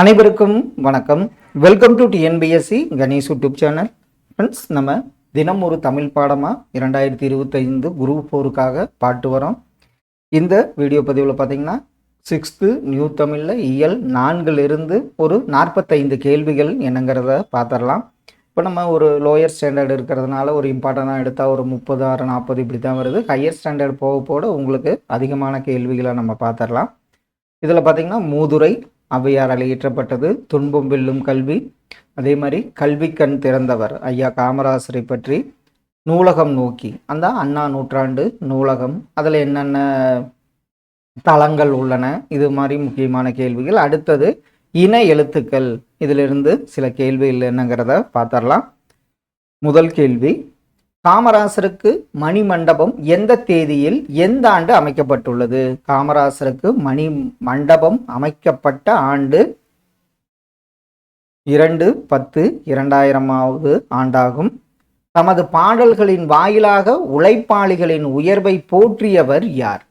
அனைவருக்கும் வணக்கம். Welcome to TNPSC Ganesh YouTube channel friends நம்ம தினம் ஒரு தமிழ் பாடமாக இரண்டாயிரத்தி இருபத்தைந்து குரூப் ஃபோருக்காக பாட்டு வரோம். இந்த வீடியோ பதிவில் பார்த்தீங்கன்னா சிக்ஸ்த்து நியூ தமிழில் இயல் நான்கிலிருந்து ஒரு நாற்பத்தைந்து கேள்விகள் என்னங்கிறத பார்த்துடலாம் இப்போ நம்ம ஒரு லோயர் ஸ்டாண்டர்ட் இருக்கிறதுனால ஒரு இம்பார்ட்டண்ட்டாக எடுத்தால் ஒரு முப்பது ஆறு நாற்பது இப்படி தான் வருது. ஹையர் ஸ்டாண்டர்ட் போக போட உங்களுக்கு அதிகமான கேள்விகளை நம்ம பார்த்துடலாம் இதில் பார்த்தீங்கன்னா மூதுரை ஔவையாரால் இயற்றப்பட்டது துன்பம் வெல்லும் கல்வி. அதே மாதிரி கல்வி கண் திறந்தவர் ஐயா காமராசரை பற்றி நூலகம் நோக்கி. அந்த அண்ணா நூற்றாண்டு நூலகம். அதில் என்னென்ன தளங்கள் உள்ளன? இது மாதிரி முக்கியமான கேள்விகள். அடுத்தது இன எழுத்துக்கள். இதிலிருந்து சில கேள்விகள் என்னங்கிறத பார்த்துடலாம். முதல் கேள்வி காமராசருக்கு மணி மண்டபம் எந்த தேதியில் எந்த ஆண்டு அமைக்கப்பட்டுள்ளது? காமராசருக்கு மணி மண்டபம் அமைக்கப்பட்ட ஆண்டு இரண்டு பத்து இரண்டாயிரமாவது ஆண்டாகும். தமது பாடல்களின் வாயிலாக உழைப்பாளிகளின் உயர்வை போற்றியவர் யார்?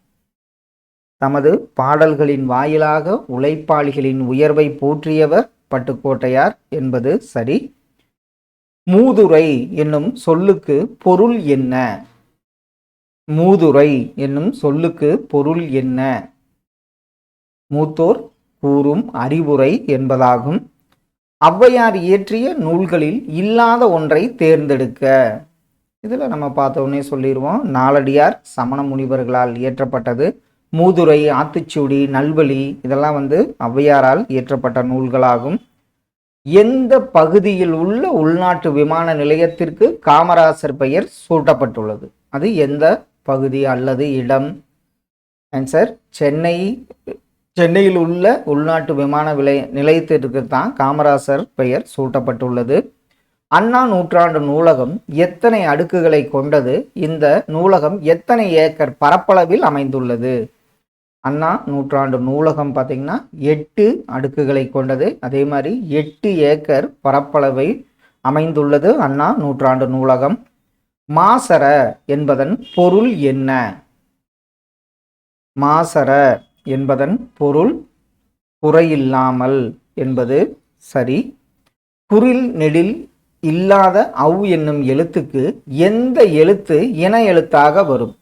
தமது பாடல்களின் வாயிலாக உழைப்பாளிகளின் உயர்வை போற்றியவர் பட்டுக்கோட்டையார் என்பது சரி. மூதுரை என்னும் சொல்லுக்கு பொருள் என்ன? மூதுரை என்னும் சொல்லுக்கு பொருள் என்ன? மூத்தோர் கூறும் அறிவுரை என்பதாகும். ஔவையார் இயற்றிய நூல்களில் இல்லாத ஒன்றை தேர்ந்தெடுக்க. இதில் நம்ம பார்த்தோன்னே சொல்லிடுவோம் நாலடியார் சமண முனிவர்களால் இயற்றப்பட்டது. மூதுரை ஆத்திச்சூடி நல்வழி இதெல்லாம் வந்து ஔவையாரால் இயற்றப்பட்ட நூல்களாகும். எந்த பகுதியில் உள்ள உள்நாட்டு விமான நிலையத்திற்கு காமராசர் பெயர் சூட்டப்பட்டுள்ளது? அது எந்த பகுதி அல்லது இடம்? ஆன்சர் சென்னை சென்னையில் உள்ள உள்நாட்டு விமான விலை நிலையத்திற்கு தான் காமராசர் பெயர் சூட்டப்பட்டுள்ளது. அண்ணா நூற்றாண்டு நூலகம் எத்தனை அடுக்குகளை கொண்டது? இந்த நூலகம் எத்தனை ஏக்கர் பரப்பளவில் அமைந்துள்ளது? அண்ணா நூற்றாண்டு நூலகம் பார்த்திங்கன்னா எட்டு அடுக்குகளை கொண்டது. அதே மாதிரி எட்டு ஏக்கர் பரப்பளவை அமைந்துள்ளது அண்ணா நூற்றாண்டு நூலகம். மாசர என்பதன் பொருள் என்ன? மாசர என்பதன் பொருள் குறையில்லாமல் என்பது சரி. குரில் நெடில் இல்லாத அவ் என்னும் எழுத்துக்கு எந்த எழுத்து இன எழுத்தாக வரும்?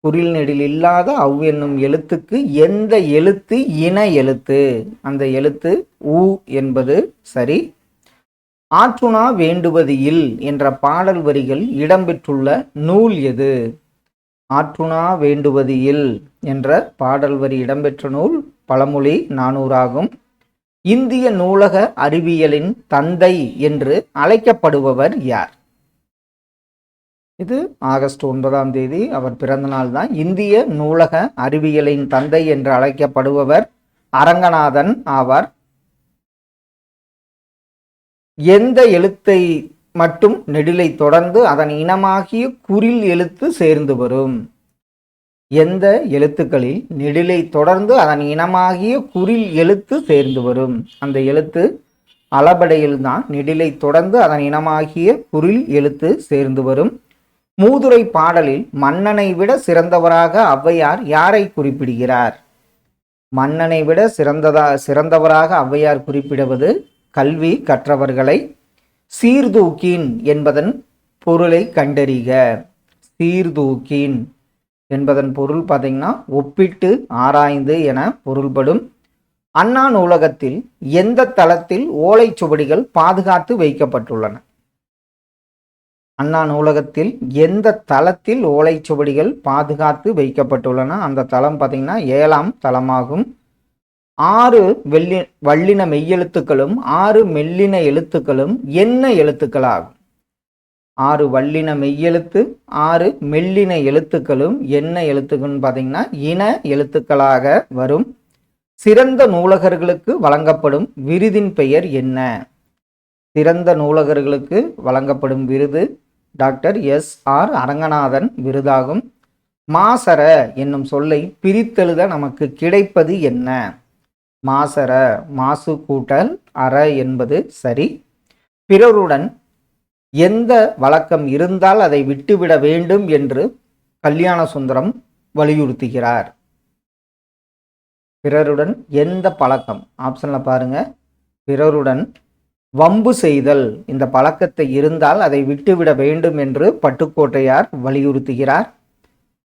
குறில் நெடில் இல்லாத அவ் என்னும் எழுத்துக்கு எந்த எழுத்து இன எழுத்து? அந்த எழுத்து உ என்பது சரி. ஆற்றுணா வேண்டுவது இல் என்ற பாடல் வரிகள் இடம்பெற்றுள்ள நூல் எது? ஆற்றுணா வேண்டுவது இல் என்ற பாடல் வரி இடம்பெற்ற நூல் பழமொழி நானூறாகும். இந்திய நூலக அறிவியலின் தந்தை என்று அழைக்கப்படுபவர் யார்? இது ஆகஸ்ட் ஒன்பதாம் தேதி. அவர் பிறந்தநாள் தான். இந்திய நூலக அறிவியலின் தந்தை என்று அழைக்கப்படுபவர் அரங்கநாதன் ஆவார். எந்த எழுத்தை மட்டும் நெடிலை தொடர்ந்து அதன் இனமாகிய குரில் எழுத்து சேர்ந்து வரும். எந்த எழுத்துக்களில் நெடிலை தொடர்ந்து அதன் இனமாகிய குறில் எழுத்து சேர்ந்து வரும்? அந்த எழுத்து அளபடையில்தான் நெடிலை தொடர்ந்து அதன் இனமாகிய குரில் எழுத்து சேர்ந்து வரும். மூதுரை பாடலில் மன்னனை விட சிறந்தவராக ஔவையார் யாரை குறிப்பிடுகிறார்? மன்னனை விட சிறந்ததா சிறந்தவராக ஔவையார் குறிப்பிடுவது கல்வி கற்றவர்களை சீர்தூக்கின் என்பதன் பொருளை கண்டறிக. சீர்தூக்கின் என்பதன் பொருள் பார்த்தீங்கன்னா ஒப்பிட்டு ஆராய்ந்து என பொருள்படும். அண்ணா நூலகத்தில் எந்த தளத்தில் ஓலைச்சுவடிகள் பாதுகாத்து வைக்கப்பட்டுள்ளன? அண்ணா நூலகத்தில் எந்த தளத்தில் ஓலைச்சுவடிகள் பாதுகாத்து வைக்கப்பட்டுள்ளன? அந்த தளம் பார்த்தீங்கன்னா ஏழாம் தளமாகும். ஆறு வெள்ளி வல்லின மெய்யெழுத்துக்களும் ஆறு மெல்லின எழுத்துக்களும் என்ன எழுத்துக்களாகும்? ஆறு வல்லின மெய்யெழுத்து ஆறு மெல்லின எழுத்துக்களும் என்ன எழுத்துக்கள்னு பார்த்தீங்கன்னா இன எழுத்துக்களாக வரும். சிறந்த நூலகர்களுக்கு வழங்கப்படும் விருதின் பெயர் என்ன? சிறந்த நூலகர்களுக்கு வழங்கப்படும் விருது டாக்டர் எஸ் ஆர் அரங்கநாதன் விருதாகும். மாசர என்னும் சொல்லை பிரித்தெழுத நமக்கு கிடைப்பது என்ன? மாசர மாசு கூட்டல் அற என்பது சரி. பிறருடன் எந்த வழக்கம் இருந்தால் அதை விட்டுவிட வேண்டும் என்று கல்யாண சுந்தரம் வலியுறுத்துகிறார். பிறருடன் எந்த பழக்கம்? ஆப்ஷனில் பாருங்க. பிறருடன் வம்பு செய்தல். இந்த பழக்கத்தை இருந்தால் அதை விட்டுவிட வேண்டும் என்று பட்டுக்கோட்டையார் வலியுறுத்துகிறார்.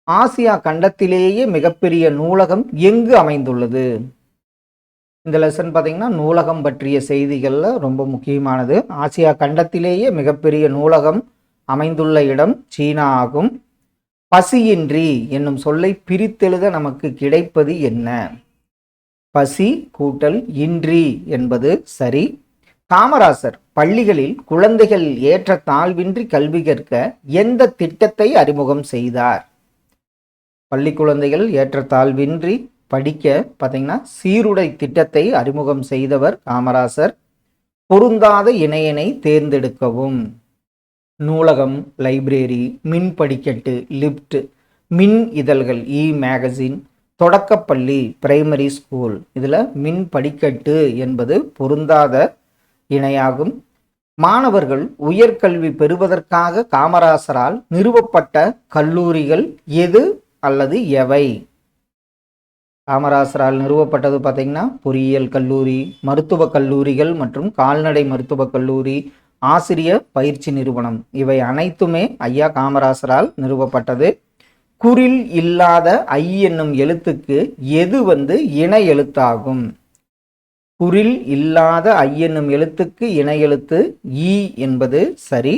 ஆசியா கண்டத்திலேயே மிகப்பெரிய நூலகம் எங்கு அமைந்துள்ளது? இந்த லெசன் பார்த்திங்கன்னா நூலகம் பற்றிய செய்திகளில் ரொம்ப முக்கியமானது. ஆசியா கண்டத்திலேயே மிகப்பெரிய நூலகம் அமைந்துள்ள இடம் சீனா ஆகும். பசியின்றி என்னும் சொல்லை பிரித்தெழுத நமக்கு கிடைப்பது என்ன? பசி கூட்டல் இன்றி என்பது சரி காமராசர் பள்ளிகளில் குழந்தைகள் ஏற்ற தாழ்வின்றி கல்வி கற்க எந்த திட்டத்தை அறிமுகம் செய்தார்? பள்ளி குழந்தைகள் ஏற்ற தாழ்வின்றி படிக்க பார்த்தீங்கன்னா சீருடை திட்டத்தை அறிமுகம் செய்தவர் காமராசர். பொருந்தாத இணையனை தேர்ந்தெடுக்கவும். நூலகம் லைப்ரரி மின் படிக்கட்டு லிப்ட் மின் இதழ்கள் இ மேகசின் தொடக்கப்பள்ளி பிரைமரி ஸ்கூல். இதில் மின் படிக்கட்டு என்பது பொருந்தாத இணையாகும். மாணவர்கள் உயர்கல்வி பெறுவதற்காக காமராசரால் நிறுவப்பட்ட கல்லூரிகள் எது அல்லது எவை? காமராசரால் நிறுவப்பட்டது பார்த்தீங்கன்னா பொறியியல் கல்லூரி மருத்துவக் கல்லூரிகள் மற்றும் கால்நடை மருத்துவக் கல்லூரி ஆசிரியர் பயிற்சி நிறுவனம். இவை அனைத்துமே ஐயா காமராசரால் நிறுவப்பட்டது. குறில் இல்லாத ஐ என்னும் எழுத்துக்கு எது வந்து இணை எழுத்தாகும்? குறில் இல்லாத ஐ என்னும் எழுத்துக்கு இணை எழுத்து ஈ என்பது சரி.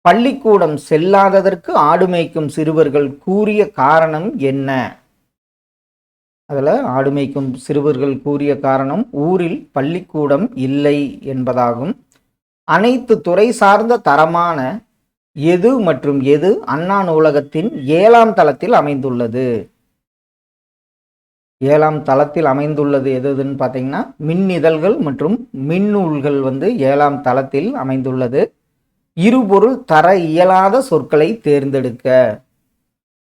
பள்ளிக்கூடம் செல்லாததற்கு ஆடு மேய்க்கும் சிறுவர்கள் கூறிய காரணம் என்ன? அதில் ஆடு மேய்க்கும் சிறுவர்கள் கூறிய காரணம் ஊரில் பள்ளிக்கூடம் இல்லை என்பதாகும். அனைத்து துறை சார்ந்த தரமான எது மற்றும் எது அண்ணா நூலகத்தின் ஏழாம் தளத்தில் அமைந்துள்ளது. ஏழாம் தளத்தில் அமைந்துள்ளது எதுன்னு பார்த்தீங்கன்னா மின் இதழ்கள் மற்றும் மின்னூல்கள் வந்து ஏழாம் தளத்தில் அமைந்துள்ளது. இருபொருள் தர இயலாத சொற்களை தேர்ந்தெடுக்க.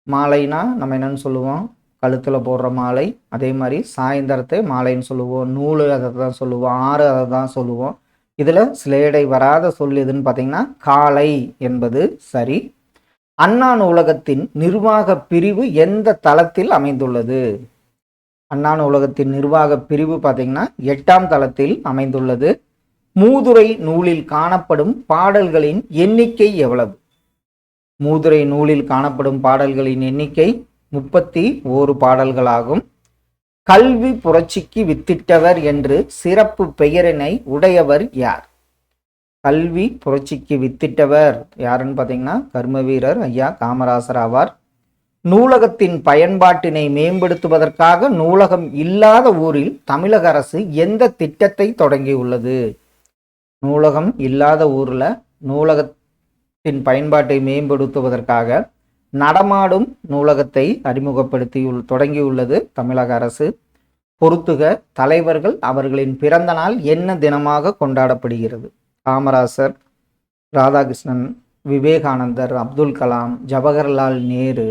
மாலைனா நம்ம என்னன்னு சொல்லுவோம்? கழுத்தில் போடுற மாலை. அதே மாதிரி சாயந்தரத்தை மாலைன்னு சொல்லுவோம். நூல் அதை தான் சொல்லுவோம். ஆறு அதை தான் சொல்லுவோம். இதில் சிலேடை வராத சொல் எதுன்னு பார்த்தீங்கன்னா காலை என்பது சரி. அண்ணா நூலகத்தின் நிர்வாக பிரிவு எந்த தளத்தில் அமைந்துள்ளது? அண்ணா நூலகத்தின் நிர்வாக பிரிவு பார்த்தீங்கன்னா எட்டாம் தளத்தில் அமைந்துள்ளது. மூதுரை நூலில் காணப்படும் பாடல்களின் எண்ணிக்கை எவ்வளவு? மூதுரை நூலில் காணப்படும் பாடல்களின் எண்ணிக்கை முப்பத்தி ஓரு பாடல்களாகும். கல்வி புரட்சிக்கு வித்திட்டவர் என்று சிறப்பு பெயரினை உடையவர் யார்? கல்வி புரட்சிக்கு வித்திட்டவர் யாருன்னு பார்த்தீங்கன்னா கர்மவீரர் ஐயா காமராசர் ஆவார். நூலகத்தின் பயன்பாட்டினை மேம்படுத்துவதற்காக நூலகம் இல்லாத ஊரில் தமிழக அரசு எந்த திட்டத்தை தொடங்கியுள்ளது? நூலகம் இல்லாத ஊரில் நூலகத்தின் பயன்பாட்டை மேம்படுத்துவதற்காக நடமாடும் நூலகத்தை அறிமுகப்படுத்தி தொடங்கியுள்ளது தமிழக அரசு. பொறுத்துக தலைவர்கள் அவர்களின் பிறந்த நாள் என்ன தினமாக கொண்டாடப்படுகிறது? காமராசர் ராதாகிருஷ்ணன் விவேகானந்தர் அப்துல் கலாம் ஜவஹர்லால் நேரு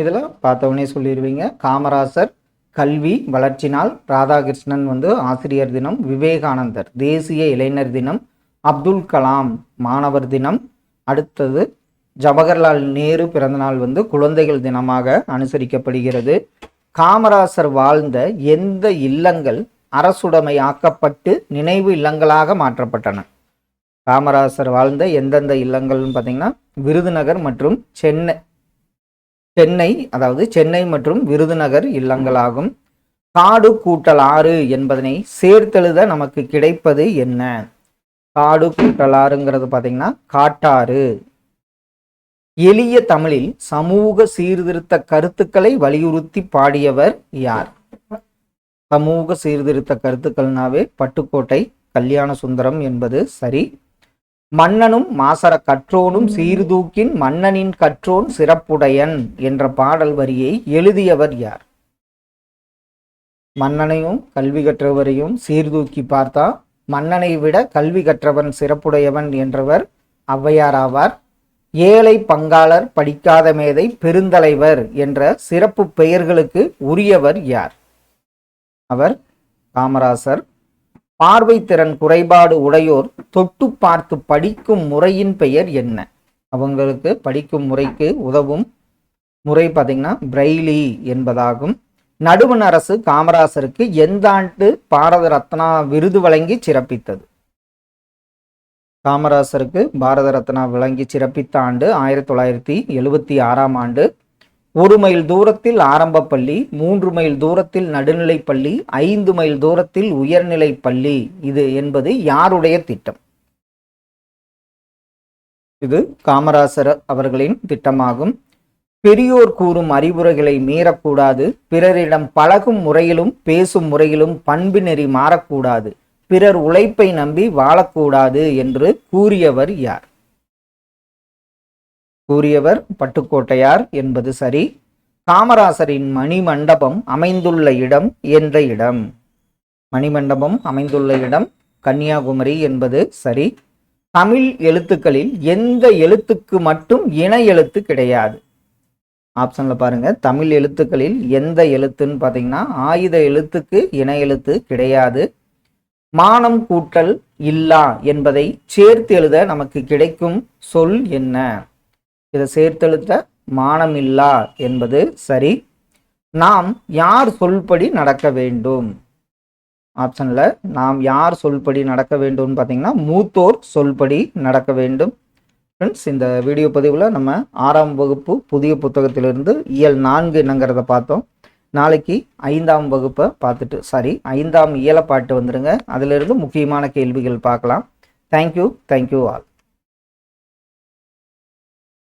இதில் பார்த்தவொடனே சொல்லிடுவீங்க. காமராசர் கல்வி வளர்ச்சி நாள் ராதாகிருஷ்ணன் வந்து ஆசிரியர் தினம் விவேகானந்தர் தேசிய இளைஞர் தினம் அப்துல் கலாம் மாணவர் தினம் அடுத்தது ஜவஹர்லால் நேரு பிறந்தநாள் வந்து குழந்தைகள் தினமாக அனுசரிக்கப்படுகிறது. காமராசர் வாழ்ந்த எந்த இல்லங்கள் அரசுடைமை ஆக்கப்பட்டு நினைவு இல்லங்களாக மாற்றப்பட்டன. காமராசர் வாழ்ந்த எந்தெந்த இல்லங்கள்னு பார்த்தீங்கன்னா விருதுநகர் மற்றும் சென்னை சென்னை அதாவது சென்னை மற்றும் விருதுநகர் இல்லங்களாகும். காடு கூட்டல் ஆறு என்பதனை சேர்த்தெழுத நமக்கு கிடைப்பது என்ன? காடு கூட்டல் ஆறுங்கிறது பார்த்தீங்கன்னா காட்டாறு. எளிய தமிழில் சமூக சீர்திருத்த கருத்துக்களை வலியுறுத்தி பாடியவர் யார்? சமூக சீர்திருத்த கருத்துக்கள்னாவே பட்டுக்கோட்டை கல்யாண சுந்தரம் என்பது சரி மன்னனும் மாசர கற்றோனும் சீர்தூக்கின் மன்னனின் கற்றோன் சிறப்புடையன் என்ற பாடல் வரியை எழுதியவர் யார்? மன்னனையும் கல்வி கற்றவரையும் சீர்தூக்கி பார்த்தா மன்னனை விட கல்வி கற்றவன் சிறப்புடையவன் என்றவர் ஔவையார் ஆவார். ஏழை பங்காளர் படிக்காத மேதை பெருந்தலைவர் என்ற சிறப்பு பெயர்களுக்கு உரியவர் யார்? அவர் காமராசர் பார்வை திறன் குறைபாடு உடையோர் தொட்டு பார்த்து படிக்கும் முறையின் பெயர் என்ன? அவங்களுக்கு படிக்கும் முறைக்கு உதவும் முறை பார்த்தீங்கன்னா பிரெய்லி என்பதாகும். நடுவண் அரசு காமராசருக்கு எந்த ஆண்டு பாரத ரத்னா விருது வழங்கி சிறப்பித்தது? காமராசருக்கு பாரத ரத்னா வழங்கி சிறப்பித்த ஆண்டு ஆயிரத்தி தொள்ளாயிரத்தி எழுபத்தி ஆறாம் ஆண்டு ஒரு மைல் தூரத்தில் ஆரம்ப பள்ளி மூன்று மைல் தூரத்தில் நடுநிலைப் பள்ளி ஐந்து மைல் தூரத்தில் உயர்நிலைப் பள்ளி. இது என்பது யாருடைய திட்டம்? இது காமராசர் அவர்களின் திட்டமாகும். பெரியோர் கூறும் அறிவுரைகளை மீறக்கூடாது. பிறரிடம் பழகும் முறையிலும் பேசும் முறையிலும் பண்பு நெறி மாறக்கூடாது. பிறர் உழைப்பை நம்பி வாழக்கூடாது என்று கூறியவர் யார்? கூறியவர் பட்டுக்கோட்டையார் என்பது சரி. காமராசரின் மணிமண்டபம் அமைந்துள்ள இடம் என்ற இடம். மணிமண்டபம் அமைந்துள்ள இடம் கன்னியாகுமரி என்பது சரி. தமிழ் எழுத்துக்களில் எந்த எழுத்துக்கு மட்டும் இணை எழுத்து கிடையாது. ஆப்ஷனில் பாருங்க. தமிழ் எழுத்துக்களில் எந்த எழுத்துன்னு பார்த்தீங்கன்னா ஆயுத எழுத்துக்கு இணை எழுத்து கிடையாது. மானம் கூட்டல் இல்லா என்பதை சேர்த்து எழுத நமக்கு கிடைக்கும் சொல் என்ன? இதை சேர்த்தெழுத்த மானமில்லா என்பது சரி. நாம் யார் சொல்படி நடக்க வேண்டும்? ஆப்ஷனில் நாம் யார் சொல்படி நடக்க வேண்டும்னு பார்த்தீங்கன்னா மூத்தோர் சொல்படி நடக்க வேண்டும். ஃப்ரெண்ட்ஸ் இந்த வீடியோ பதிவில் நம்ம ஆறாம் வகுப்பு புதிய புத்தகத்திலிருந்து இயல் நான்கு என்னங்கிறத பார்த்தோம். நாளைக்கு ஐந்தாம் வகுப்பை பார்த்துட்டு சாரி ஐந்தாம் இயல பாட்டு வந்துடுங்க அதிலிருந்து முக்கியமான கேள்விகள் பார்க்கலாம். Thank you thank you all